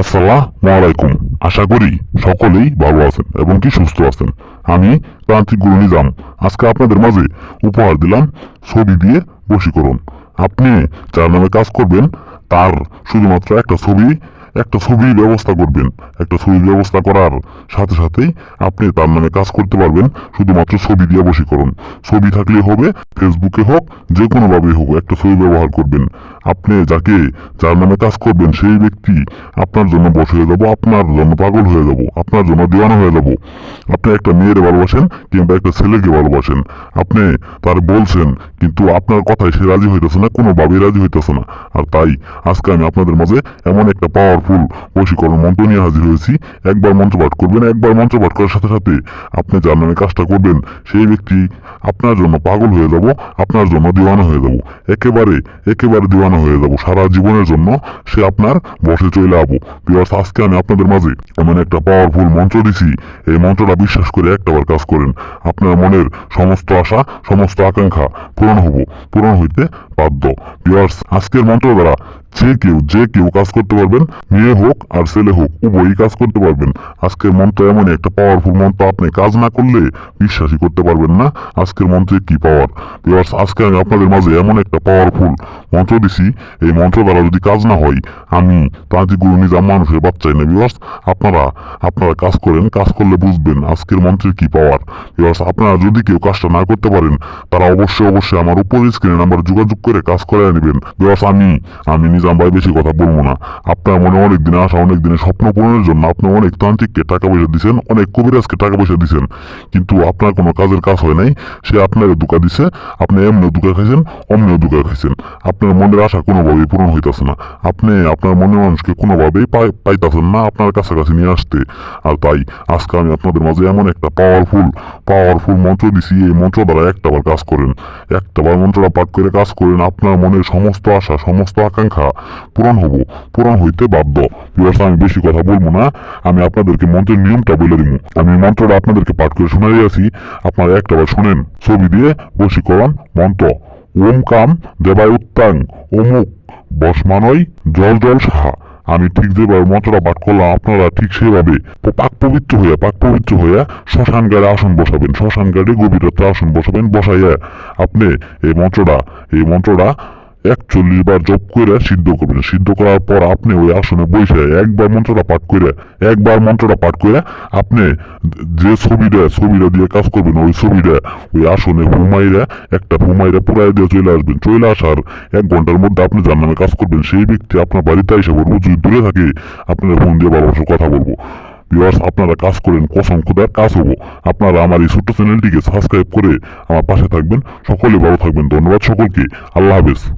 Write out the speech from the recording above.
আসসালামু আলাইকুম। আশা করি সকলেই ভালো আছেন এবং কি সুস্থ আছেন। আমি তান্ত্রিক গুরু নিজাম আজকে আপনাদের মাঝে উপহার দিলাম ছবি দিয়ে বশীকরণ। আপনি যার নামে কাজ করবেন, তার শুধুমাত্র একটা ছবি একটা ছবির ব্যবস্থা করবেন। একটা ছবির ব্যবস্থা করার সাথে সাথেই আপনি তার নামে কাজ করতে পারবেন, শুধুমাত্র ছবি দিয়ে বশীকরণ। ছবি থাকলে হবে ফেসবুকে হোক যে কোনোভাবেই হোক একটা ছবি ব্যবহার করবেন। আপনি যাকে যার নামে কাজ করবেন, সেই ব্যক্তি আপনার জন্য বশ হয়ে যাব, আপনার জন্য পাগল হয়ে যাব, আপনার জন্য দিওয়ানা হয়ে যাব। আপনি একটা মেয়ের ভালোবাসেন কিংবা একটা ছেলেকে ভালোবাসেন। আপনি তার বলছেন, কিন্তু আপনার কথায় সে রাজি হইতেছে না, কোনোভাবেই রাজি হইতেছে না। আর তাই আজকে আমি আপনাদের মাঝে এমন একটা পাওয়ারফুল বশীকরণ মন্ত্র নিয়ে হাজির হয়েছি। একবার মন্ত্র পাঠ করবেন, একবার মন্ত্র পাঠ করার সাথে সাথে আপনি যার নামে কাজটা করবেন। সেই ব্যক্তি আপনার জন্য পাগল হয়ে যাব, আপনার জন্য দিওয়ানা হয়ে যাব। একেবারে একেবারে দিওয়ানা হয়ে যাব। সারা জীবনের জন্য সে আপনার বসে চলে আবো। বিকজ আজকে আমি আপনাদের মাঝে এমন একটা পাওয়ারফুল মন্ত্র দিছি। এই মন্ত্রটা বিশ্বাস করে একটাবার কাজ করেন। আপনার মনের সমস্ত আশা, সমস্ত আকাঙ্ক্ষা পূরণ হব। পূরণ হইতে বাধ্য। বিয়ার্স আজকের মন্ত্র দ্বারা যে কেউ যে কেউ কাজ করতে পারবেন, মেয়ে হোক আর ছেলে হোক, উভয়ই কাজ করতে পারবেন। আজকের মন্ত্র এমনই একটা পাওয়ারফুল মন্ত্র, আপনি কাজ না করলে বিশ্বাসই করতে পারবেন না। আজকের মন্ত্রে কি পাওয়ার বিকজ আজকে আমি আপনাদের মাঝে এমন একটা পাওয়ারফুল মন্ত্র দিছি, এই মন্ত্র দ্বারা যদি কাজ না হয়, আমি তাঁতি গুরু নিজাম মানুষের বাচ্চাই না। বিকজ আপনারা আপনারা কাজ করেন, কাজ করলে বুঝবেন আজকের মন্ত্রের কি পাওয়ার বিকজ আপনারা যদি কেউ কাজটা না করতে পারেন, তারা অবশ্যই অবশ্যই আমার উপর স্ক্রিনে নাম্বার যোগাযোগ করে কাজ করে নেবেন। বিকজ আমি আমি নিজাম ভাই বেশি কথা বলব না। আপনার মনে অনেক দিনে আসা অনেক দিনে স্বপ্ন পূরণের জন্য আপনি অনেক তান্ত্রিককে টাকা পয়সা দিচ্ছেন অনেক কবিরাজকে টাকা পয়সা দিচ্ছেন কিন্তু আপনার কোনো কাজের কাজ হয় নাই, সে আপনাকে দুকা দিছে, আপনি এমনিও দুকা খাইছেন, অমনিও দুকা খাইছেন। আপনার মনের আশা কোনোভাবেই পূরণ হইতেছে না। আপনি আপনার মনের মানুষকে কোনোভাবেই পাই- পাইতাছেন না আপনার কাছাকাছি নিয়ে আসতে। আর তাই আজকে আমি আপনাদের মাঝে এমন একটা পাওয়ারফুল পাওয়ারফুল মন্ত্র দিছি। এই মন্ত্র দ্বারা একটাবার কাজ করেন। একটাবার মন্ত্রটা পাঠ করে কাজ করেন। আপনার মনের সমস্ত আশা, সমস্ত আকাঙ্ক্ষা পূরণ হব, পূরণ হইতে বাধ্য। বিকজ আমি বেশি কথা বলব না। আমি আপনাদেরকে মন্ত্রের নিয়মটা বলে দিব আমি মন্ত্রটা আপনাদেরকে পাঠ করে শোনাই আছি আপনারা একটাবার শোনেন। ছবি দিয়ে বশীকরণ মন্ত্র। ওম কাম দেবায় উত্তাং। অমুক। বসমানয় জল জল সাহা। আমি ঠিক যেভাবে মন্ত্রটা পাঠ করলাম, আপনারা ঠিক সেভাবে। পাক পবিত্র হইয়া, পাক পবিত্র হইয়া শ্মশান গাড়ে আসন বসাবেন। শ্মশান গাড়ে গভীর আসন বসাবেন, বসাইয়া আপনি এই মন্ত্রটা এই মন্ত্রটা একচল্লিশ বার জপ করে সিদ্ধ করবেন। সিদ্ধ করার পর আপনি ওই আসনে বসে একবার মন্ত্রটা পাঠ করে, একবার মন্ত্রটা পাঠ করে আপনি যে ছবিটা ছবিটা দিয়ে কাজ করবেন, ওই ছবিটা ওই আসনে হুমাইরা একটা হুমাইরা পুরাই দিয়ে চলে আসবেন। চলে আসার এক ঘণ্টার মধ্যে আপনি যার নামে কাজ করবেন, সেই ব্যক্তি আপনার বাড়িতে এসে বলব, যদি দূরে থাকে আপনার ফোন দিয়ে ভালোবাসার কথা বলব। ভিউয়ার্স আপনারা কাজ করেন, কসম খুদার কাজ হব। আপনারা আমার এই ছোট্ট চ্যানেলটিকে সাবস্ক্রাইব করে আমার পাশে থাকবেন। সকলে ভালো থাকবেন। ধন্যবাদ সকলকে। আল্লাহ হাফেজ।